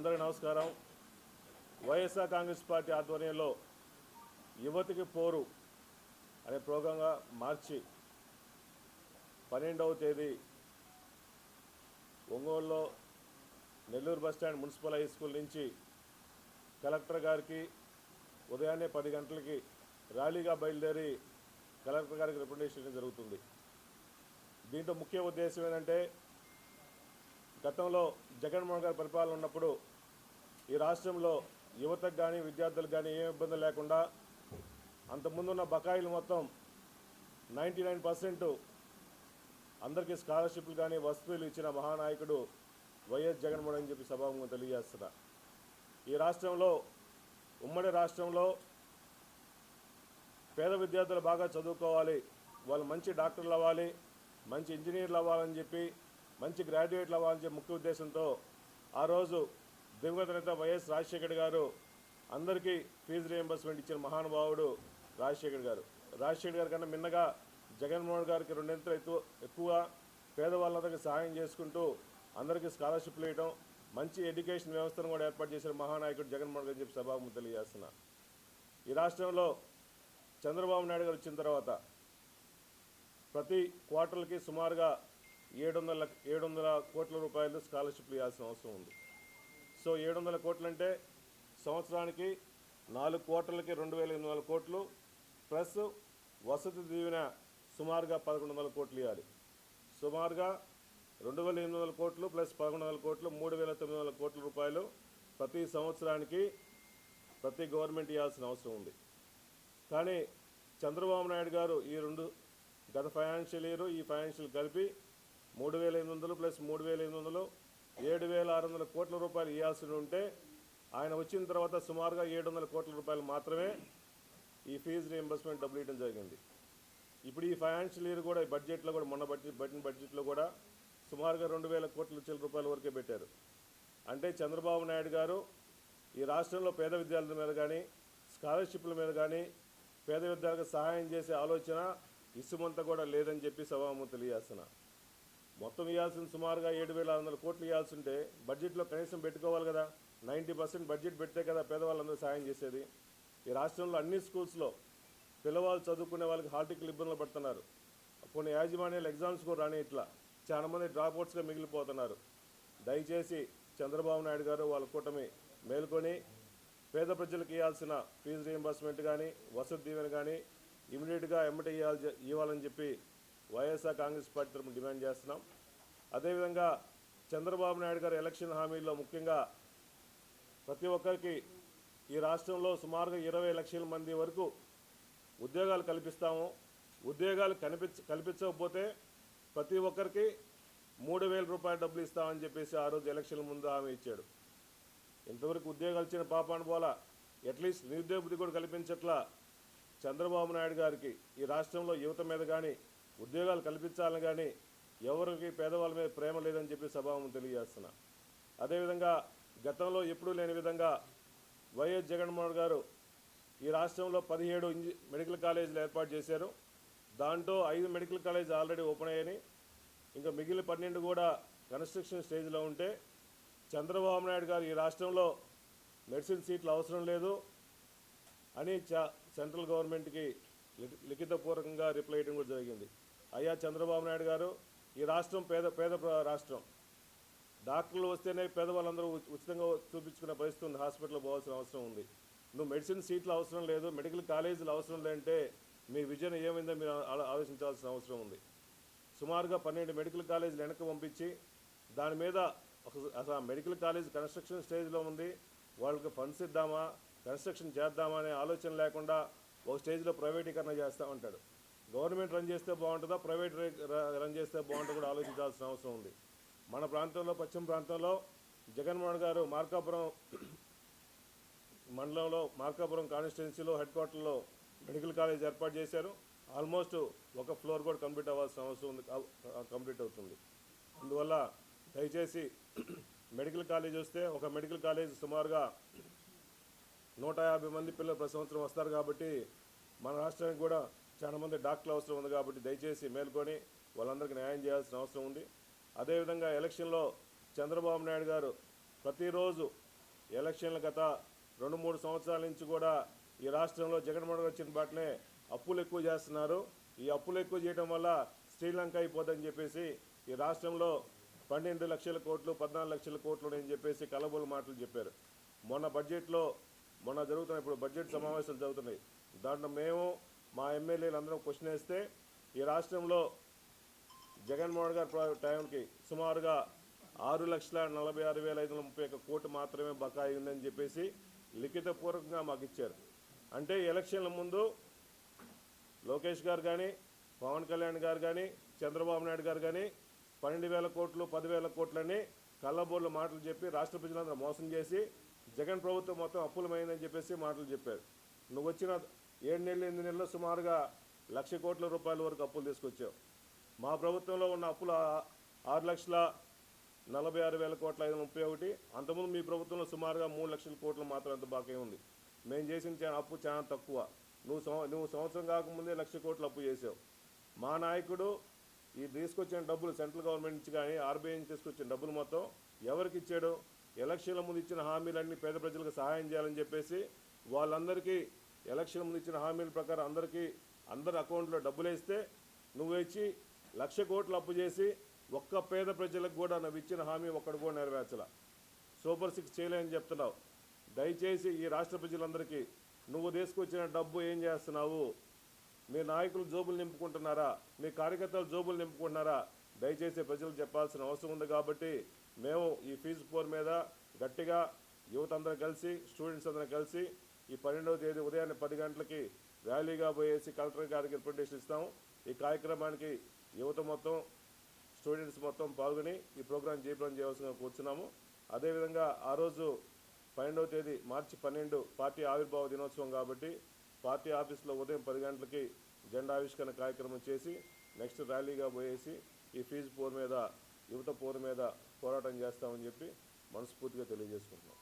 అందరికీ నమస్కారం. వైఎస్ఆర్ కాంగ్రెస్ పార్టీ ఆధ్వర్యంలో యువతికి పోరు అనే ప్రోగ్రాంగా మార్చి పన్నెండవ తేదీ ఒంగోలులో Nellore bus stand municipal high school నుంచి కలెక్టర్ గారికి ఉదయాన్నే పది గంటలకి ర్యాలీగా బయలుదేరి కలెక్టర్ గారికి రిప్రజెంటేషన్ జరుగుతుంది. దీంతో ముఖ్య ఉద్దేశం ఏంటంటే గతంలో జగన్మోహన్ గారి పరిపాలన ఉన్నప్పుడు ఈ రాష్ట్రంలో యువతకు కానీ విద్యార్థులకు కానీ ఏ ఇబ్బంది లేకుండా అంతకుముందున్న బకాయిలు మొత్తం నైంటీ నైన్ పర్సెంట్ అందరికీ స్కాలర్షిప్లు కానీ వస్తువులు ఇచ్చిన మహానాయకుడు వైఎస్ జగన్మోహన్ అని చెప్పి సభాముఖంగా తెలియజేస్తున్నా. ఈ రాష్ట్రంలో ఉమ్మడి రాష్ట్రంలో పేద విద్యార్థులు బాగా చదువుకోవాలి వాళ్ళు మంచి డాక్టర్లు అవ్వాలి మంచి ఇంజనీర్లు అవ్వాలని చెప్పి మంచి గ్రాడ్యుయేట్లు అవ్వాలని చెప్పి ముఖ్య ఉద్దేశంతో ఆ రోజు దివంగత నేత వైఎస్ రాజశేఖర్ గారు అందరికీ ఫీజు రియంబర్స్మెంట్ ఇచ్చిన మహానుభావుడు రాజశేఖర్ గారు. రాజశేఖర్ గారి కన్నా మిన్నగా జగన్మోహన్ గారికి రెండింతలు ఎక్కువ ఎక్కువ పేదవాళ్ళందరికీ సహాయం చేసుకుంటూ అందరికీ స్కాలర్షిప్లు ఇవ్వడం మంచి ఎడ్యుకేషన్ వ్యవస్థను కూడా ఏర్పాటు చేసిన మహానాయకుడు జగన్మోహన్ గారు చెప్పి సభాముఖం తెలియజేస్తున్నా. ఈ రాష్ట్రంలో చంద్రబాబు నాయుడు గారు వచ్చిన తర్వాత ప్రతి క్వార్టర్లకి సుమారుగా ఏడు వందల ఏడు వందల కోట్ల రూపాయలు స్కాలర్షిప్లు ఇవ్వాల్సిన అవసరం ఉంది. సో ఏడు వందల కోట్లు అంటే సంవత్సరానికి నాలుగు కోట్లకి రెండు వేల ఎనిమిది వందల కోట్లు ప్లస్ వసతి దీవెన సుమారుగా పదకొండు వందల కోట్లు ఇవ్వాలి. సుమారుగా రెండు వేల ఎనిమిది వందల కోట్లు ప్లస్ పదకొండు వందల కోట్లు మూడు వేల తొమ్మిది వందల కోట్ల రూపాయలు ప్రతి సంవత్సరానికి ప్రతి గవర్నమెంట్ ఇవ్వాల్సిన అవసరం ఉంది. కానీ చంద్రబాబు నాయుడు గారు ఈ రెండు గత ఫైనాన్షియల్ ఇయర్ ఈ ఫైనాన్షియల్ కలిపి మూడు వేల ఎనిమిది వందలు ప్లస్ మూడు వేల ఎనిమిది వందలు ఏడు వేల ఆరు వందల కోట్ల రూపాయలు ఇవ్వాల్సి ఉంటే ఆయన వచ్చిన తర్వాత సుమారుగా ఏడు వందల కోట్ల రూపాయలు మాత్రమే ఈ ఫీజు రీఎంబర్స్మెంట్ డబ్బులు ఇవ్వడం జరిగింది. ఇప్పుడు ఈ ఫైనాన్షియల్ ఇయర్ కూడా ఈ బడ్జెట్లో కూడా మొన్న బడ్జెట్ బడ్జెట్ బడ్జెట్లో కూడా సుమారుగా రెండు వేల కోట్ల లక్షల రూపాయల వరకే పెట్టారు. అంటే చంద్రబాబు నాయుడు గారు ఈ రాష్ట్రంలో పేద విద్యార్థుల మీద కానీ స్కాలర్షిప్ల మీద కానీ పేద విద్యార్థులకు సహాయం చేసే ఆలోచన ఇసుమంతా కూడా లేదని చెప్పి సభాము తెలియజేస్తున్నా. మొత్తం ఇవ్వాల్సిన సుమారుగా ఏడు వేల ఆరు వందల కోట్లు ఇవ్వాల్సి ఉంటే బడ్జెట్లో కనీసం పెట్టుకోవాలి కదా. నైంటీ పర్సెంట్ బడ్జెట్ పెడితే కదా పేదవాళ్ళందరూ సాయం చేసేది. ఈ రాష్ట్రంలో అన్ని స్కూల్స్లో పిల్లవాళ్ళు చదువుకునే వాళ్ళకి హార్టికల్ ఇబ్బందులు పడుతున్నారు. కొన్ని యాజమాన్యాలు ఎగ్జామ్స్ కూడా రాని ఇట్లా చాలామంది డ్రాప్అవుట్స్గా మిగిలిపోతున్నారు. దయచేసి చంద్రబాబు నాయుడు గారు వాళ్ళ కూటమి మేల్కొని పేద ప్రజలకు ఇవ్వాల్సిన ఫీజు రీఎంబర్స్మెంట్ కానీ వసతి దీవెన కానీ ఇమీడియట్గా ఎమ్మటి ఇవ్వాలి ఇవ్వాలని చెప్పి వైఎస్ఆర్ కాంగ్రెస్ పార్టీ తరఫున డిమాండ్ చేస్తున్నాం. అదేవిధంగా చంద్రబాబు నాయుడు గారు ఎలక్షన్ హామీల్లో ముఖ్యంగా ప్రతి ఒక్కరికి ఈ రాష్ట్రంలో సుమారుగా ఇరవై లక్షల మంది వరకు ఉద్యోగాలు కల్పిస్తాము. ఉద్యోగాలు కనిపించ కల్పించకపోతే ప్రతి ఒక్కరికి మూడు వేల రూపాయల డబ్బులు ఇస్తామని చెప్పేసి ఆ రోజు ఎలక్షన్ ముందు హామీ ఇచ్చాడు. ఇంతవరకు ఉద్యోగాలు ఇచ్చిన పాపాను పోలా అట్లీస్ట్ నిరుద్యోగ బుద్ధి కూడా కల్పించట్లా చంద్రబాబు నాయుడు గారికి ఈ రాష్ట్రంలో యువత మీద కానీ ఉద్యోగాలు కల్పించాలని కానీ ఎవరికి పేదవాళ్ళ మీద ప్రేమ లేదని చెప్పి సభాము తెలియజేస్తున్నా. అదేవిధంగా గతంలో ఎప్పుడూ లేని విధంగా వైఎస్ జగన్మోహన్ గారు ఈ రాష్ట్రంలో పదిహేడు ఇంజి మెడికల్ కాలేజీలు ఏర్పాటు చేశారు. దాంట్లో ఐదు మెడికల్ కాలేజ్ ఆల్రెడీ ఓపెన్ అయ్యాయి. ఇంకా మిగిలిన పన్నెండు కూడా కన్స్ట్రక్షన్ స్టేజ్లో ఉంటే చంద్రబాబు నాయుడు గారు ఈ రాష్ట్రంలో మెడిసిన్ సీట్లు అవసరం లేదు అని చ సెంట్రల్ గవర్నమెంట్కి లి- లిఖితపూర్వకంగా రిప్లై ఇవ్వడం కూడా జరిగింది. అయ్యా చంద్రబాబు నాయుడు గారు ఈ రాష్ట్రం పేద పేద ప్ర- రాష్ట్రం. డాక్టర్లు వస్తేనే పేదవాళ్ళందరూ ఉచితంగా చూపించుకునే పరిస్థితి ఉంది. హాస్పిటల్ పోవాల్సిన అవసరం ఉంది. నువ్వు మెడిసిన్ సీట్లు అవసరం లేదు మెడికల్ కాలేజీలు అవసరం లేదంటే మీ విజన్ ఏమైందో మీరు ఆలోచించాల్సిన అవసరం ఉంది. సుమారుగా పన్నెండు మెడికల్ కాలేజీలు వెనక్కి పంపించి దాని మీద ఒక అసలు మెడికల్ కాలేజ్ కన్స్ట్రక్షన్ స్టేజ్లో ఉంది. వాళ్ళకి ఫండ్స్ ఇద్దామా కన్స్ట్రక్షన్ చేద్దామా అనే ఆలోచన లేకుండా ఒక స్టేజ్లో ప్రైవేటీకరణ చేస్తామంటాడు. గవర్నమెంట్ రన్ చేస్తే బాగుంటుందా? ప్రైవేట్ రన్ చేస్తే బాగుంటుందో కూడా ఆలోచించాల్సిన అవసరం ఉంది. మన ప్రాంతంలో పశ్చిమ ప్రాంతంలో జగన్మోహన్ గారు మార్కాపురం మండలంలో మార్కాపురం కాన్స్టిట్యున్సీలో హెడ్ క్వార్టర్లో మెడికల్ కాలేజ్ ఏర్పాటు చేశారు. ఆల్మోస్ట్ ఒక ఫ్లోర్ కూడా కంప్లీట్ అవ్వాల్సిన అవసరం ఉంది కంప్లీట్ అవుతుంది. అందువల్ల దయచేసి మెడికల్ కాలేజ్ వస్తే ఒక మెడికల్ కాలేజ్ సుమారుగా నూట యాభై మంది పిల్లలు ప్రతి సంవత్సరం వస్తారు కాబట్టి మన రాష్ట్రానికి కూడా చాలా మంది డాక్టర్లు అవసరం ఉంది కాబట్టి దయచేసి మేల్కొని వాళ్ళందరికీ న్యాయం చేయాల్సిన అవసరం ఉంది. అదేవిధంగా ఎలక్షన్లో చంద్రబాబు నాయుడు గారు ప్రతిరోజు ఎలక్షన్ల గత రెండు మూడు సంవత్సరాల నుంచి కూడా ఈ రాష్ట్రంలో జగన్మోహన్ వచ్చిన బాటనే అప్పులు ఎక్కువ చేస్తున్నారు. ఈ అప్పులు ఎక్కువ చేయడం వల్ల శ్రీలంక అయిపోద్దని చెప్పేసి ఈ రాష్ట్రంలో పన్నెండు లక్షల కోట్లు పద్నాలుగు లక్షల కోట్లు అని చెప్పేసి కలబోలు మాటలు చెప్పారు. మొన్న బడ్జెట్లో మొన్న జరుగుతున్న ఇప్పుడు బడ్జెట్ సమావేశాలు జరుగుతున్నాయి. దాంట్లో మేము మా ఎమ్మెల్యేలు అందరం క్వశ్చన్ వేస్తే ఈ రాష్ట్రంలో జగన్మోహన్ గారి టైంకి సుమారుగా ఆరు లక్షల నలభై ఆరు వేల ఐదు వందల ముప్పై ఒక్క కోటి మాత్రమే బకాయి ఉందని చెప్పేసి లిఖితపూర్వకంగా మాకు ఇచ్చారు. అంటే ఎలక్షన్ల ముందు లోకేష్ గారు కానీ పవన్ కళ్యాణ్ గారు కానీ చంద్రబాబు నాయుడు గారు కానీ పన్నెండు వేల కోట్లు పదివేల కోట్లని కళ్ళబోర్లు మాటలు చెప్పి రాష్ట్ర ప్రజలందరూ మోసం చేసి జగన్ ప్రభుత్వం మొత్తం అప్పులమైందని చెప్పేసి మాటలు చెప్పారు. నువ్వు వచ్చిన ఏడు నెలలు ఎనిమిది నెలలు సుమారుగా లక్ష కోట్ల రూపాయల వరకు అప్పులు తీసుకొచ్చావు మా ప్రభుత్వంలో ఉన్న అప్పులు ఆరు లక్షల నలభై ఆరు వేల కోట్ల ఐదు ముప్పై ఒకటి. అంతకుముందు మీ ప్రభుత్వంలో సుమారుగా మూడు లక్షల కోట్లు మాత్రం అంత బాకీ ఉంది. మేము చేసిన అప్పు చాలా తక్కువ. నువ్వు సంవ- నువ్వు సంవత్సరం కాకముందే లక్ష కోట్లు అప్పు చేసావు. మా నాయకుడు ఈ తీసుకొచ్చిన డబ్బులు సెంట్రల్ గవర్నమెంట్ నుంచి కానీ ఆర్బీఐ నుంచి తీసుకొచ్చిన డబ్బులు మొత్తం ఎవరికి ఇచ్చాడు? ఎలక్షన్ల ముందు ఇచ్చిన హామీలన్నీ పేద ప్రజలకు సహాయం చేయాలని చెప్పేసి వాళ్ళందరికీ ఎలక్షన్ ముందు ఇచ్చిన హామీల ప్రకారం అందరికీ అందరి అకౌంట్లో డబ్బులు వేస్తే నువ్వు ఇచ్చి లక్ష కోట్లు అప్పు చేసి ఒక్క పేద ప్రజలకు కూడా నువ్వు ఇచ్చిన హామీ ఒక్కడు కూడా నెరవేర్చాల. సూపర్ సిక్స్ చేయలేని చెప్తున్నావు. దయచేసి ఈ రాష్ట్ర ప్రజలందరికీ నువ్వు తీసుకొచ్చిన డబ్బు ఏం చేస్తున్నావు? మీ నాయకులు జోబులు నింపుకుంటున్నారా? మీ కార్యకర్తలు జోబులు నింపుకుంటున్నారా? దయచేసి ప్రజలు చెప్పాల్సిన అవసరం ఉంది కాబట్టి మేము ఈ ఫీజు పోర్ మీద గట్టిగా యువత అందరం కలిసి స్టూడెంట్స్ అందరం కలిసి ఈ పన్నెండవ తేదీ ఉదయాన్నే పది గంటలకి ర్యాలీగా పోయేసి కలెక్టర్ గారికి రిప్రజెంటేషన్ ఇస్తాము ఈ కార్యక్రమానికి యువత మొత్తం స్టూడెంట్స్ మొత్తం పాల్గొని ఈ ప్రోగ్రాం జయప్రదం చేయవలసిందిగా కూర్చున్నాము. అదేవిధంగా ఆ రోజు పన్నెండవ తేదీ మార్చి పన్నెండు పార్టీ ఆవిర్భావ దినోత్సవం కాబట్టి పార్టీ ఆఫీస్లో ఉదయం పది గంటలకి జెండా ఆవిష్కరణ కార్యక్రమం చేసి నెక్స్ట్ ర్యాలీగా పోయేసి ఈ ఫీజు పోర్ మీద యువత పోర్ మీద పోరాటం చేస్తామని చెప్పి మనస్ఫూర్తిగా తెలియజేసుకుంటున్నాం.